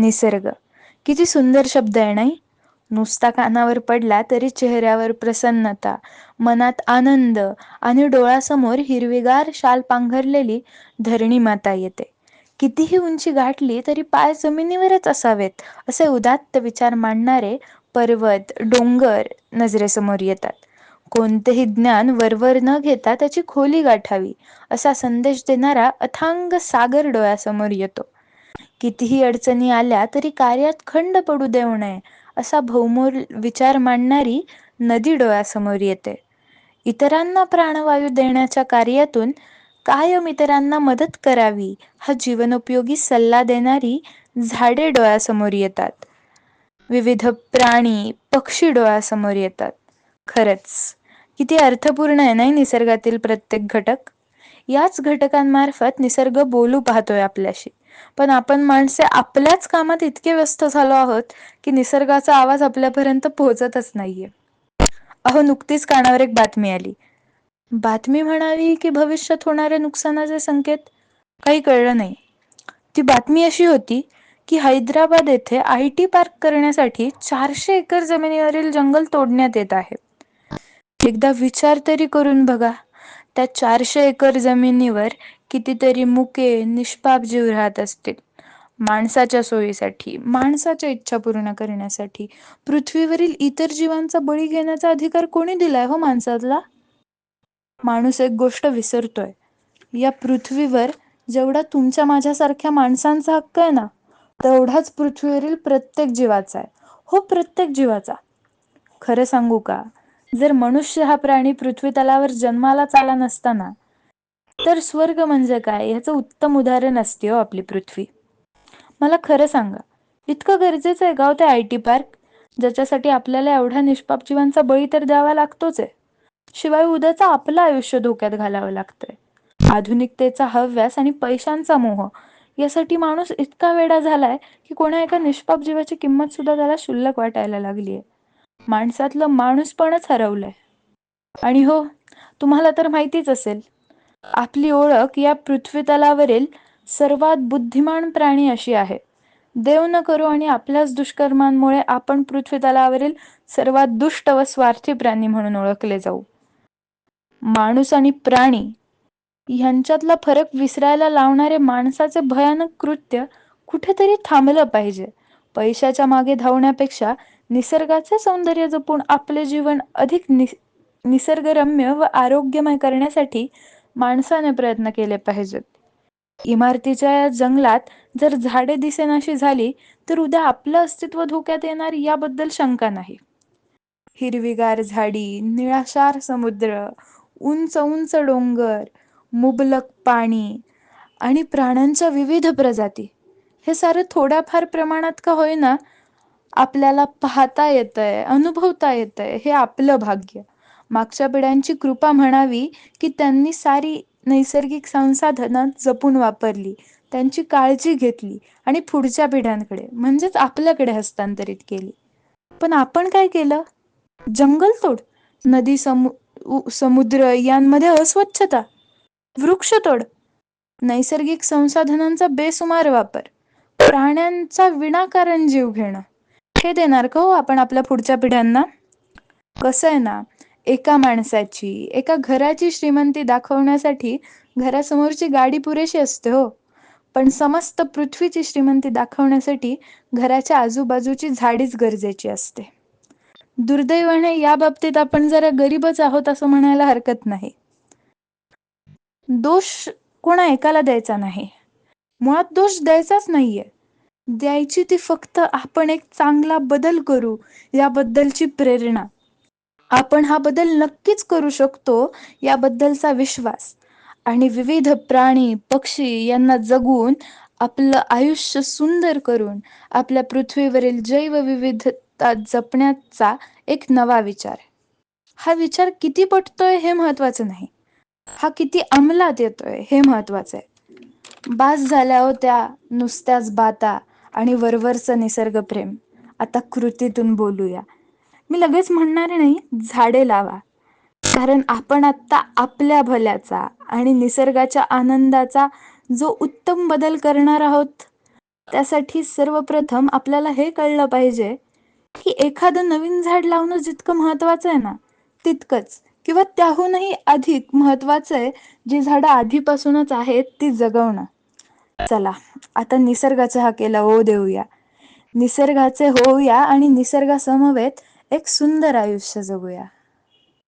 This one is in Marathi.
निसर्ग. किती सुंदर शब्द आहे नाही? नुसता कानावर पडला तरी चेहऱ्यावर प्रसन्नता मनात आनंद आणि डोळ्यासमोर हिरवीगार शाल पांघरलेली धरणी माता येते. कितीही उंची गाठली तरी पाय जमिनीवरच असावेत असे उदात्त विचार मांडणारे पर्वत डोंगर नजरेसमोर येतात. कोणतेही ज्ञान वरवर न घेता त्याची खोली गाठावी असा संदेश देणारा अथांग सागर डोळ्यासमोर येतो. कितीही अडचणी आल्या तरी कार्यात खंड पडू देऊ नये असा भौमोल विचार मांडणारी नदी डोळ्यासमोर येते. इतरांना प्राणवायू देण्याच्या कार्यातून कायम इतरांना मदत करावी हा जीवनोपयोगी सल्ला देणारी झाडे डोळ्यासमोर येतात. विविध प्राणी पक्षी डोळ्यासमोर येतात. खरंच किती अर्थपूर्ण आहे नाही निसर्गातील प्रत्येक घटक? याच घटकांमार्फत निसर्ग बोलू पाहतोय आपल्याशी. पण आपण माणसे आपल्याच कामात इतके व्यस्त झालो आहोत की निसर्गाचा आवाज आपल्यापर्यंत पोहोचतच नाहीये. अहो नुकतीच कानावर एक बातमी आली. बातमी म्हणावी की भविष्यात होणाऱ्या नुकसानाचे संकेत? काही कळलं नाही. ती बातमी अशी होती की हैदराबाद येथे आय टी पार्क करण्यासाठी चारशे एकर जमिनीवरील जंगल तोडण्यात येत आहे. एकदा विचार तरी करून बघा. त्या चारशे एकर जमिनीवर कितीतरी मुके निष्पाप जीव राहत असतील. माणसाच्या सोयीसाठी माणसाच्या इच्छा पूर्ण करण्यासाठी पृथ्वीवरील इतर जीवांचा बळी घेण्याचा अधिकार कोणी दिलाय हो माणसाला? माणूस एक गोष्ट विसरतोय. या पृथ्वीवर जेवढा तुमच्या माझ्यासारख्या माणसांचा हक्क आहे ना तेवढाच पृथ्वीवरील प्रत्येक जीवाचा आहे. हो प्रत्येक जीवाचा. खरं सांगू का? जर मनुष्य हा प्राणी पृथ्वी तलावर जन्मालाच आला नसताना तर स्वर्ग म्हणजे काय? याचं उत्तम उदाहरण असते हो आपली पृथ्वी. मला खरं सांगा इतकं गरजेचं आहे गाव हो ते आय टी पार्क? ज्याच्यासाठी आपल्याला एवढ्या निष्पाप जीवांचा बळी तर द्यावा लागतोच आहे. शिवाय उद्याचं आपलं आयुष्य धोक्यात घालावं लागतंय. आधुनिकतेचा हव्यास आणि पैशांचा मोह यासाठी माणूस इतका वेडा झालाय की कोणा एका निष्पाप जीवाची किंमत सुद्धा त्याला शुल्लक वाटायला लागलीय. माणसातलं माणूसपणच हरवलंय. आणि हो तुम्हाला तर माहितीच असेल आपली ओळख या पृथ्वीतलावरील सर्वात बुद्धिमान प्राणी अशी आहे. देव न करू आणि आपल्याच दुष्कर्मांमुळे आपण पृथ्वीतलावरील सर्वात दुष्ट व स्वार्थी प्राणी म्हणून ओळखले जाऊ. माणूस आणि प्राणी ह्यांच्यातला फरक विसरायला लावणारे माणसाचे भयानक कृत्य कुठेतरी थांबलं पाहिजे. पैशाच्या मागे धावण्यापेक्षा निसर्गाचे सौंदर्य जपून आपले जीवन अधिक नि निसर्गरम्य व आरोग्यमय करण्यासाठी माणसाने प्रयत्न केले पाहिजेत. इमारतीच्या या जंगलात जर झाडे दिसेनाशी झाली तर उद्या आपलं अस्तित्व धोक्यात येणार याबद्दल शंका नाही. हिरवीगार झाडी निळाशार समुद्र उंच उंच डोंगर मुबलक पाणी आणि प्राण्यांच्या विविध प्रजाती हे सारं थोड्याफार प्रमाणात का होईना आपल्याला पाहता येतंय अनुभवता येतंय हे आपलं भाग्य. मागच्या पिढ्यांची कृपा म्हणावी की त्यांनी सारी नैसर्गिक संसाधनं जपून वापरली त्यांची काळजी घेतली आणि पुढच्या पिढ्यांकडे म्हणजेच आपल्याकडे हस्तांतरित केली. पण आपण काय केलं? जंगलतोड नदी समु समुद्र यांमध्ये अस्वच्छता वृक्षतोड नैसर्गिक संसाधनांचा बेसुमार वापर प्राण्यांचा विनाकारण जीव घेणं हे देणार का हो आपण आपल्या पुढच्या पिढ्यांना? कसं आहे ना एका माणसाची एका घराची श्रीमंती दाखवण्यासाठी घरासमोरची गाडी पुरेशी असते हो. पण समस्त पृथ्वीची श्रीमंती दाखवण्यासाठी घराच्या आजूबाजूची झाडीच गरजेची असते. दुर्दैवाने या बाबतीत आपण जरा गरीबच आहोत असं म्हणायला हरकत नाही. दोष कोणा एकाला द्यायचा नाही. मुळात दोष द्यायचाच नाहीये. द्यायची ती फक्त आपण एक चांगला बदल करू याबद्दलची प्रेरणा. आपण हा बदल नक्कीच करू शकतो याबद्दलचा विश्वास. आणि विविध प्राणी पक्षी यांना जगून आपलं आयुष्य सुंदर करून आपल्या पृथ्वीवरील जैवविविधता जपण्याचा एक नवा विचार. हा विचार किती पटतोय हे महत्वाचं नाही. हा किती अंमलात येतोय हे महत्वाचं आहे. बास झाल्या होत्या नुसत्याच बाता आणि वरवरचं निसर्गप्रेम. आता कृतीतून बोलूया. मी लगेच म्हणणार नाही झाडे लावा. कारण आपण आता आपल्या भल्याचा आणि निसर्गाच्या आनंदाचा जो उत्तम बदल करणार आहोत त्यासाठी सर्वप्रथम आपल्याला हे कळलं पाहिजे की एखादं नवीन झाड लावणं जितकं महत्वाचं आहे ना तितकंच. किंवा त्याहूनही अधिक महत्वाचं आहे जी झाडं आधीपासूनच आहेत ती जगवणं. चला आता निसर्गाचा हा केला ओ देऊया. निसर्गाचे होऊया आणि निसर्गासमवेत एक सुंदर आयुष्य जगूया.